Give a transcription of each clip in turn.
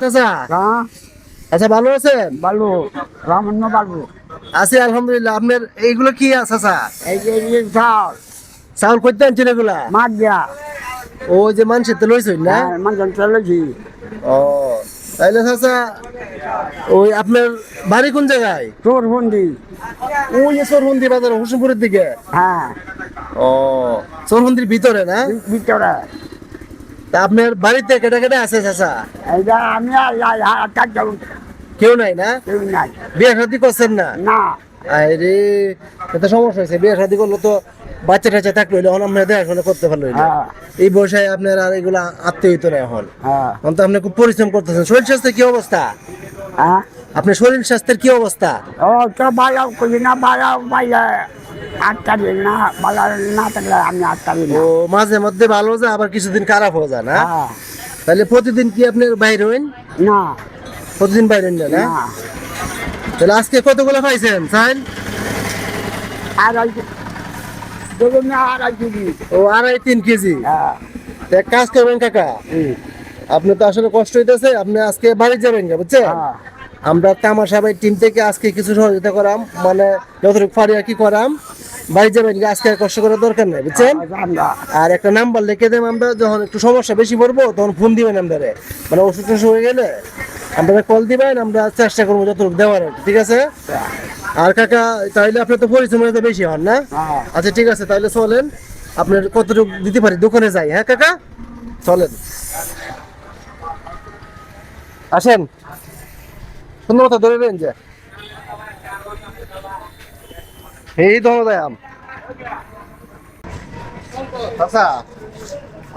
হ্যাঁ আচ্ছা ভালো আছেন? বালু রামন্ন বালু আছি আলহামদুলিল্লাহ। আপনার এইগুলো কি আছে এই যে এই যে চাউল করতে আনছেন এগুলা? মাছ দিয়া। ওই যে মানুষের তো লইছেন না? হ্যাঁ মানুষ চলেছি ও তাইলে চাচা ওই আপনার বাড়ি কোন জায়গায়? চোর বন্দি ওই যে সরহন্দি বাজার হোসেনপুরের দিকে? হ্যাঁ। ও সরহন্দির ভিতরে না? ভিতরে। তা আপনার বাড়িতে কেটে কেটে আছে চাচা? আমি কেউ নাই না? কেউ নাই। বিয়ে শাদি করছেন না? না। আরে এটা সমস্যা হয়েছে। বিয়ে শাদি করলে তো বাচ্চা টাচ্চা থাকল এখন আমরা দেখাশোনা করতে পারল হ্যাঁ। এই বয়সে আপনার আর এগুলো আত্মীয় হইতো না এখন। হ্যাঁ। এখন তো আপনি খুব পরিশ্রম করতেছেন। শরীর স্বাস্থ্যের কি অবস্থা? হ্যাঁ? আপনার শরীর স্বাস্থ্যের কি অবস্থা? ও তো করি না বাজাও আটকাবি না বাজার না থাকলে আমি আটকাবি ও মাঝে মধ্যে ভালো যায় আবার কিছুদিন খারাপ হয়ে যায় না? হ্যাঁ। তাহলে প্রতিদিন কি আপনার বাইরে হইন? না। প্রতিদিন বাইরে না না? তাহলে আজকে কতগুলো পাইছেন সাইন আড়াই দেখুন না আড়াই কেজি। ও আড়াই তিন কেজি? হ্যাঁ। এক কাজ করবেন কাকা। আপনি তো আসলে কষ্ট হইতেছে আপনি আজকে বাড়ি যাবেন না বুঝছেন? হ্যাঁ। আমরা তামাশা ভাই টিম থেকে আজকে কিছু সহযোগিতা করাম মানে যতটুকু পারি আর কি করাম? বাড়ি যাবেন আজকে আর কষ্ট করার দরকার নেই বুঝছেন? আর একটা নাম্বার লিখে আমরা যখন একটু সমস্যা বেশি পড়ব তখন ফোন দিবেন আমাদের। মানে টষুধ হয়ে গেলে আমরা কল দিবেন আমরা চেষ্টা করব যতটুকু দেওয়ার ঠিক আছে? আর কাকা তাহলে আপনার তো পরিশ্রম বেশি হন না? হ্যাঁ। আচ্ছা ঠিক আছে তাহলে চলেন। আপনার কতটুকু দিতে পারি? দোকানে যাই হ্যাঁ কাকা? চলেন। আসেন। সুন্দর কথা ধরে যে। এই ধরনের আম আচ্ছা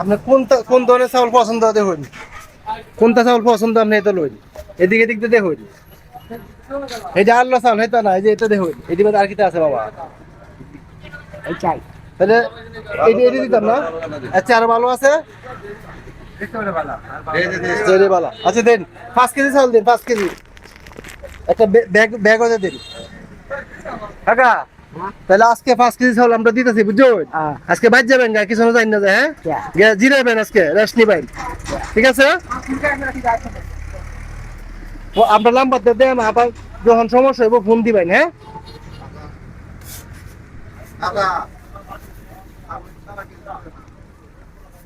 আপনার কোনটা কোন ধরনের চাউল পছন্দ দেখুন? কোনটা চাউল পছন্দ আপনি এটা লইন। এদিকে এদিক দিয়ে দেখুন। এই যে আল্লাহ চাউল এটা না এই যে এটা দেখুন। এটি আর কিটা আছে বাবা? এই চাই। তাহলে এটি এটি দিতাম না? আচ্ছা আর ভালো আছে? আচ্ছা দেন পাঁচ কেজি চাউল দিন পাঁচ কেজি। একটা ব্যাগ ব্যাগ হতে দিন। কাকা তাহলে আজকে পাঁচ কেজি চাউল আমরা দিতেছি বুঝছ? হ্যাঁ। আজকে বাইর যাবেন গা কিছু জানি না যায় হ্যাঁ? জিরাবেন আজকে রেস্ট নিবেন। ঠিক আছে? ও, আপনার নাম্বারটা দেন আবার যখন সমস্যা হইব ফোন দিবেন হ্যাঁ?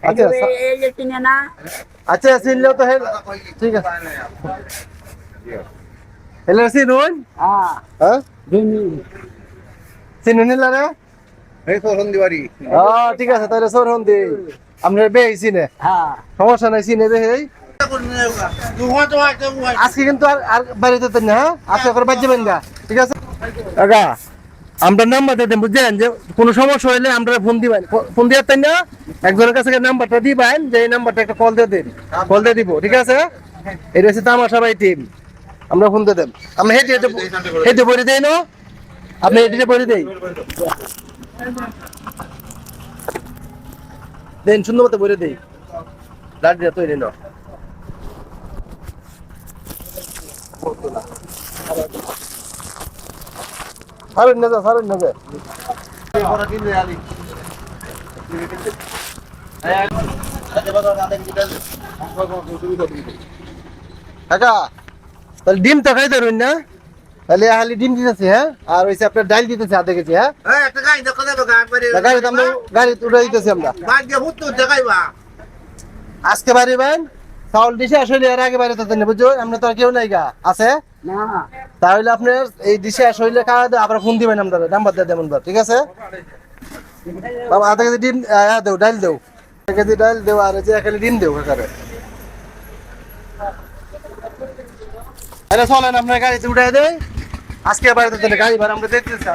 আচ্ছা আচ্ছা চিনলেও তো ঠিক আছে। হেলে চিনুন হ্যাঁ। হ্যাঁ? চিনুন হেলারে এই তো সন্ধিবাড়ি ঠিক আছে তাহলে সরহন দি আপনার বে চিনে। হ্যাঁ। সমস্যা নাই চিনে বে আজকে কিন্তু আর আর বাড়িতে তো না? আজকে করে বাদ যাবেন গা। ঠিক আছে? কাকা আমরা নাম্বার যে কোনো সমস্যা হইলে আমরা ফোন দিবেন। ফোন দিয়ে তাই না? একজনের কাছে নাম্বারটা দিবেন যে এই নাম্বারটা একটা কল দিয়ে দিন। কল দিয়ে দিব ঠিক আছে? এটা হচ্ছে তামাশা ভাই টিম আমরা ফোন দিয়ে দেব আমরা হেঁটে হেঁটে হেঁটে বলে দেই না? আপনি হেঁটে বলে দেই। দেন, সুন্দর মতো বলে দেই। দিয়ে তৈরি না সারেন না যা, সারেন না যা। কাকা, তাহলে ডিম তো খাইতে না? তাহলে খালি ডিম দিতেছি হ্যাঁ? আর ওইসে আপনার ডাল দিতেছি হাতে গেছি হ্যাঁ? তা গাড়িতে আমরা গাড়িতে উঠে দিতেছি আমরা। আজকে বাড়িবেন চাউল ডিশে আসলে এর আগে বাড়িতে তো বুঝছ? আমরা তো আর কেউ নাই গা। আছে? না। তাহলে আপনার এই ডিশে আসলে খাওয়া দেয় আবার ফোন দিবেন আমরা নাম্বার দিয়ে দেবেন ঠিক আছে? বাবা আধা কেজি ডিম আহ, দেও ডাল দেও। এক কেজি ডাল দেও আর এই যে কেজি ডিম দেও কাকারে আরে চলেন আপনার গাড়িতে উঠে দেয় আজকে বাড়িতে চলে গাড়ি ভাড়া আমরা দেখতেছি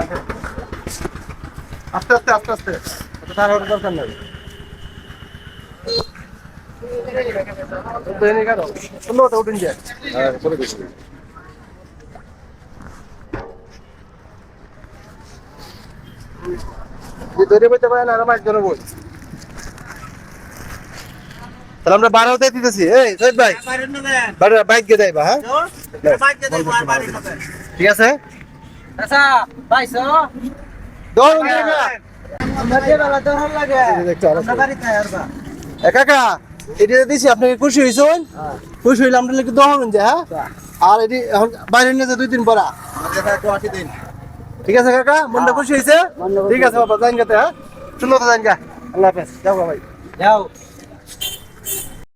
আস্তে আস্তে আস্তে আস্তে। এত তাড়াহুড়ো দরকার নেই। বেরিয়ে গেল। সুন্দর মতো উঠুন যায়। যে ধরে বইতে পারে না আমার একজনে বই। তাহলে আমরা বারোতে দিতেছি। এই সৈয়দ ভাই। বারো বাইক গিয়ে যাইবা হ্যাঁ? ঠিক আছে? আচ্ছা পাইছো? দৌড়ুন এ কাকা এটা দিছি আপনাকে খুশি হয়েছেন খুশি হইলে আমরা দোয়া হবেন যে হ্যাঁ? আর এটি এখন বাইরে নিয়ে যে দুই দিন। পরা ঠিক আছে কাকা মনটা খুশি হয়েছে ঠিক আছে বাবা জান গাতে হ্যাঁ? সুন্দর জান গা। আল্লাহ হাফেজ। যাও বাবা ভাই। যাও।